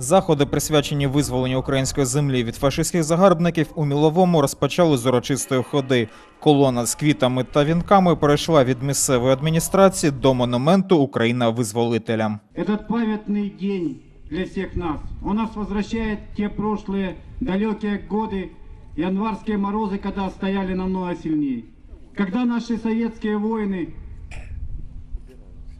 Заходи, присвячені визволенню української землі від фашистських загарбників, у Міловому розпочали з урочистої ходи. Колона з квітами та вінками перейшла від місцевої адміністрації до монументу Україна визволителям. Этот памятный день для всех нас. Он нас возвращает в те прошлые далекие годы, январские морозы, когда стояли намного сильнее. Когда наши советские воины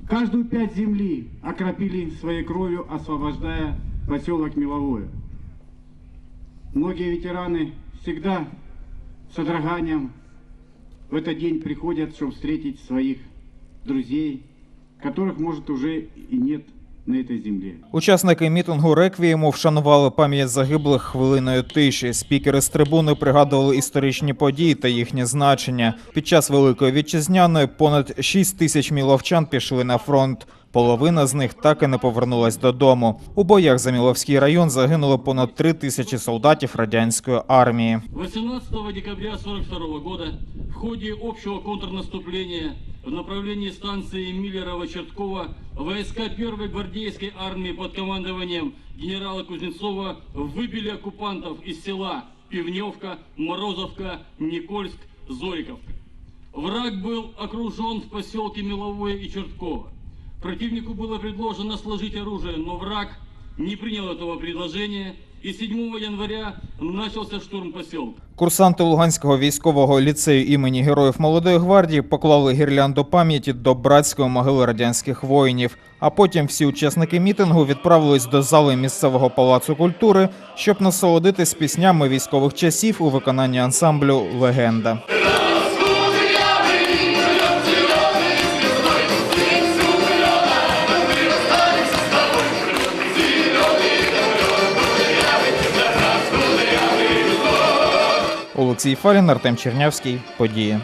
каждую пять земли окропили своей кровью, освобождая поселок Меловое. Многие ветераны всегда с содроганием в этот день приходят, чтобы встретить своих друзей, которых, может, уже и нет на этой земле. Учасники мітингу реквієму вшанували пам'ять загиблих хвилиною тиші. Спікери з трибуни пригадували історичні події та їхнє значення. Під час великої вітчизняної понад 6 тисяч міловчан пішли на фронт. Половина з них так і не повернулась додому. У боях за Міловський район загинуло понад 3 тисячі солдатів радянської армії. 18 декабря 1942 года в ходе общего контрнаступления в направлении станции Миллерова-Черткова войска 1-й гвардейской армии под командованием генерала Кузнецова выбили оккупантов из села Пивневка, Морозовка, Никольск, Зориковка. Враг был окружен в поселке Меловое и Чертково. Противнику было предложено сложить оружие, но враг не принял этого предложения, и 7 января начался штурм поселка. Курсанти Луганського військового ліцею імені Героїв Молодої гвардії поклали гірлянду пам'яті до братської могили радянських воїнів. А потім всі учасники мітингу відправились до зали місцевого палацу культури, щоб насолодитись піснями військових часів у виконанні ансамблю Легенда. Олексій Фалін, Артем Чернявський. Події.